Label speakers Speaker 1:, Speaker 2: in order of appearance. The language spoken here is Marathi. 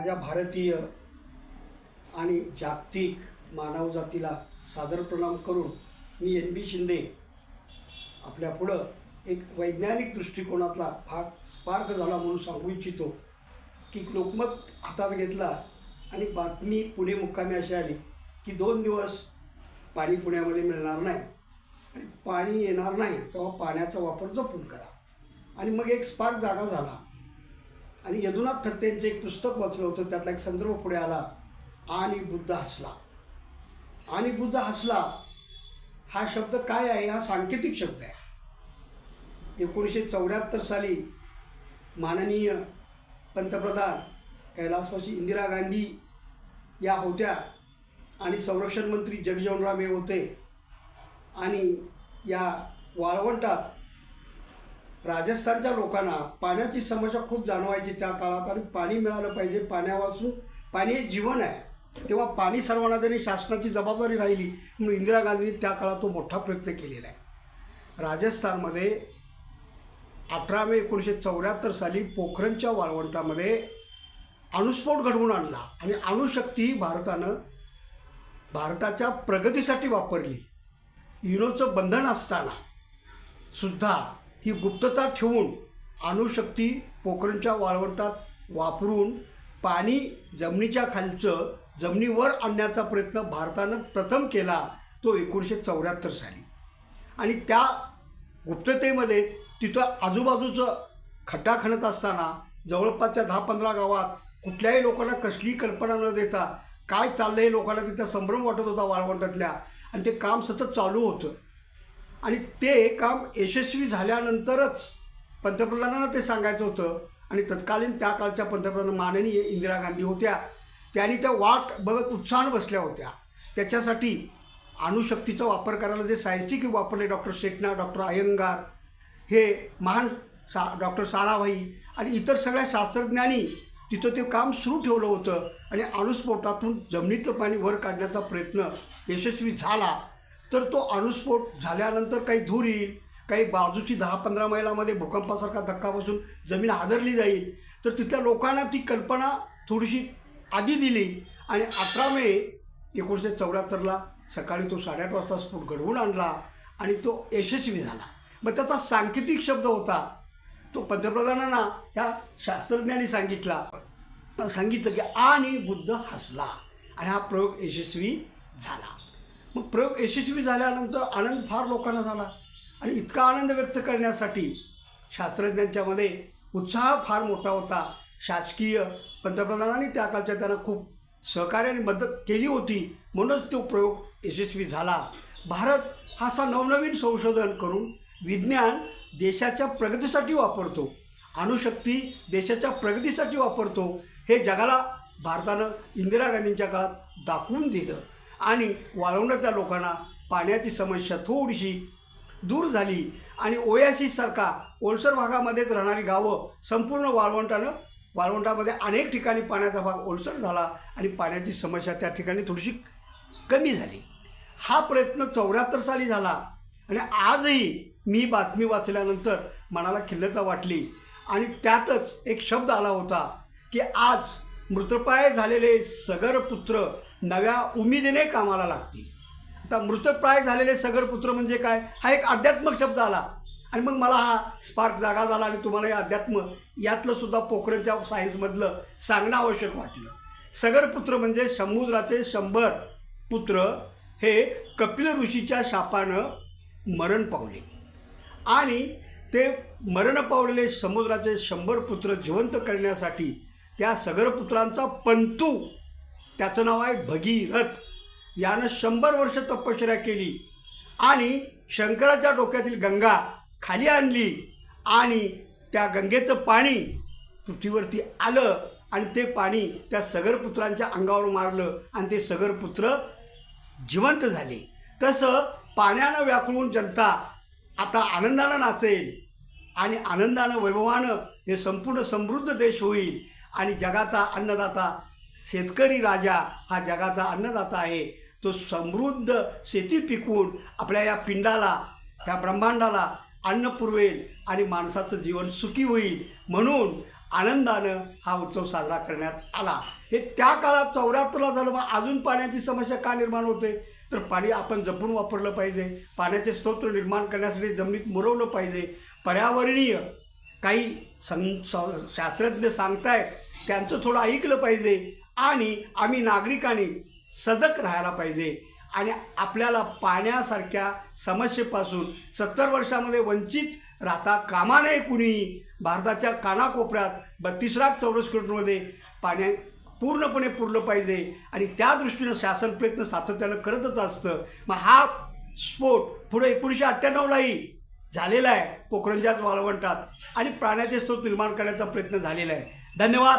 Speaker 1: माझ्या भारतीय आणि जागतिक मानवजातीला सादर प्रणाम करून मी एन बी शिंदे आपल्या पुढं एक वैज्ञानिक दृष्टिकोनातला भाग स्पार्क झाला म्हणून सांगू इच्छितो की लोकमत हातात घेतला आणि बातमी पुणे मुक्कामी अशी आली की दोन दिवस पाणी पुण्यामध्ये मिळणार नाही. आणि पाणी येणार नाही तेव्हा पाण्याचा वापर जपून करा. आणि मग एक स्पार्क जागा झाला. आणि यदुनाथ थत्तेंचं एक पुस्तक वाचलं होतं त्यातला एक संदर्भ पुढे आला. आणि बुद्ध हसला. आणि बुद्ध हसला. हा शब्द काय आहे? हा सांकेतिक शब्द आहे. एकोणीसशे चौऱ्याहत्तर साली माननीय पंतप्रधान कैलासवासी इंदिरा गांधी या होत्या आणि संरक्षण मंत्री जगजीवनराम हे होते. आणि या वाळवंटात राजस्थानच्या लोकांना पाण्याची समस्या खूप जाणवायची त्या काळात आणि पाणी मिळालं पाहिजे पाण्यापासून पाणी हे जीवन आहे. तेव्हा पाणी सर्वांना त्यांनी शासनाची जबाबदारी राहिली म्हणून इंदिरा गांधींनी त्या काळात तो मोठा प्रयत्न केलेला आहे. राजस्थानमध्ये अठरा मे एकोणीसशे चौऱ्याहत्तर साली पोखरणच्या वाळवंटामध्ये अणुस्फोट घडवून आणला आणि अणुशक्ती ही भारतानं भारताच्या प्रगतीसाठी वापरली. युनोचं बंधन असताना सुद्धा ही गुप्तता ठेवून अणुशक्ती पोखरणच्या वाळवंटात वापरून पाणी जमिनीच्या खालचं जमिनीवर आणण्याचा प्रयत्न भारतानं प्रथम केला तो एकोणीसशे चौऱ्याहत्तर साली. आणि त्या गुप्ततेमध्ये तिथं आजूबाजूचं खड्डा खणत असताना जवळपासच्या दहा पंधरा गावात कुठल्याही लोकांना कसली कल्पना न देता काय चाललं हे लोकांना तिथं संभ्रम वाटत होता वाळवंटातल्या. आणि ते काम सतत चालू होतं. आणि ते काम यशस्वी झाल्यानंतरच पंतप्रधानांना ते सांगायचं होतं. आणि तत्कालीन त्या काळच्या पंतप्रधान माननीय इंदिरा गांधी होत्या. त्यांनी त्या वाट बघत उत्साहानं बसल्या होत्या. त्याच्यासाठी अणुशक्तीचा वापर करायला जे सायंटिस्ट वापरले डॉक्टर शेटना डॉक्टर अयंगार हे महान सा डॉक्टर साराभाई आणि इतर सगळ्या शास्त्रज्ञांनी तिथं ते काम सुरू ठेवलं होतं. आणि अणुस्फोटातून जमिनीतलं पाणी वर काढण्याचा प्रयत्न यशस्वी झाला. तर तो अणुस्फोट झाल्यानंतर काही धूर येईल काही बाजूची दहा पंधरा मैलामध्ये भूकंपासारखा धक्का बसून जमीन हादरली जाईल. तर तिथल्या लोकांना ती कल्पना थोडीशी आधी दिली आणि अठरा मे एकोणीसशे चौऱ्याहत्तरला सकाळी तो साडेआठ वाजता स्फोट घडवून आणला आणि तो यशस्वी झाला. मग त्याचा सांकेतिक शब्द होता. तो पंतप्रधानांना त्या शास्त्रज्ञांनी सांगितला. सांगितलं की आणि बुद्ध हसला आणि हा प्रयोग यशस्वी झाला. मग प्रयोग यशस्वी झाल्यानंतर आनंद फार लोकांना झाला. आणि इतका आनंद व्यक्त करण्यासाठी शास्त्रज्ञांच्यामध्ये उत्साह फार मोठा होता. शासकीय पंतप्रधानांनी त्या काळच्या त्यांना खूप सहकार्याने मदत केली होती म्हणूनच तो प्रयोग यशस्वी झाला. भारत हा असा नवनवीन संशोधन करून विज्ञान देशाच्या प्रगतीसाठी वापरतो. अणुशक्ती देशाच्या प्रगतीसाठी वापरतो. हे जगाला भारतानं इंदिरा गांधींच्या काळात दाखवून दिलं. आणि वाळवणाऱ्या लोकांना पाण्याची समस्या थोडीशी दूर झाली आणि ओयासीसारखा ओलसर भागामध्येच राहणारी गावं संपूर्ण वाळवंटानं वाळवंटामध्ये अनेक ठिकाणी पाण्याचा भाग ओलसर झाला आणि पाण्याची समस्या त्या ठिकाणी थोडीशी कमी झाली. हा प्रयत्न चौऱ्याहत्तर साली झाला आणि आजही मी बातमी वाचल्यानंतर मनाला खिल्लता वाटली आणि त्यातच एक शब्द आला होता की आज मृतप्राय झालेले सगरपुत्र नव्या उमेदीने कामाला लागतील. आता मृतप्राय झालेले सगरपुत्र म्हणजे काय? हा एक अध्यात्मक शब्द आला. आणि मग मला हा स्पार्क जागा झाला आणि तुम्हाला हे अध्यात्म यातलं सुद्धा पोखरणच्या सायन्समधलं सांगणं आवश्यक वाटलं. सगरपुत्र म्हणजे समुद्राचे शंभर पुत्र हे कपिल ऋषीच्या शापानं मरण पावले. आणि ते मरण पावलेले समुद्राचे शंभर पुत्र जिवंत करण्यासाठी त्या सगरपुत्रांचा पंतू त्याचं नाव आहे भगीरथ. यानं शंभर वर्ष तपश्चर्या केली आणि शंकराच्या डोक्यातील गंगा खाली आणली आणि त्या गंगेचं पाणी पृथ्वीवरती आलं आणि ते पाणी त्या सगरपुत्रांच्या अंगावर मारलं आणि ते सगरपुत्र जिवंत झाले. तसं पाण्यानं व्याकुळून जनता आता आनंदानं नाचेल आणि आनंदानं वैभवानं हे संपूर्ण समृद्ध देश होईल. आणि जगाचा अन्नदाता शेतकरी राजा हा जगाचा अन्नदाता आहे. तो समृद्ध शेती पिकवून आपल्या या पिंडाला ह्या ब्रह्मांडाला अन्न पुरवेल आणि माणसाचं जीवन सुखी होईल म्हणून आनंदानं हा उत्सव साजरा करण्यात आला. हे त्या काळात चौऱ्याहत्तरला झालं मग अजून पाण्याची समस्या का निर्माण होते? तर पाणी आपण जपून वापरलं पाहिजे. पाण्याचे स्रोत निर्माण करण्यासाठी जमिनीत मुरवलं पाहिजे. पर्यावरणीय काही सं शास्त्रज्ञ सांगतायत त्यांचं थोडं ऐकलं पाहिजे आणि आम्ही नागरिकांनी सजग राहायला पाहिजे. आणि आपल्याला पाण्यासारख्या समस्येपासून सत्तर वर्षामध्ये वंचित राहता कामा नये कुणीही. भारताच्या कानाकोपऱ्यात बत्तीस लाख चौरस किलोमीटरमध्ये पाण्या पूर्णपणे पुरलं पाहिजे. आणि त्या दृष्टीनं शासन प्रयत्न सातत्यानं करतच असतं. मग हा स्फोट पुढे एकोणीसशे अठ्ठ्याण्णवलाही झालेला आहे. पोखरंजाच वाळवंटात. आणि प्राण्याचे स्रोत निर्माण करण्याचा प्रयत्न झालेला आहे. धन्यवाद.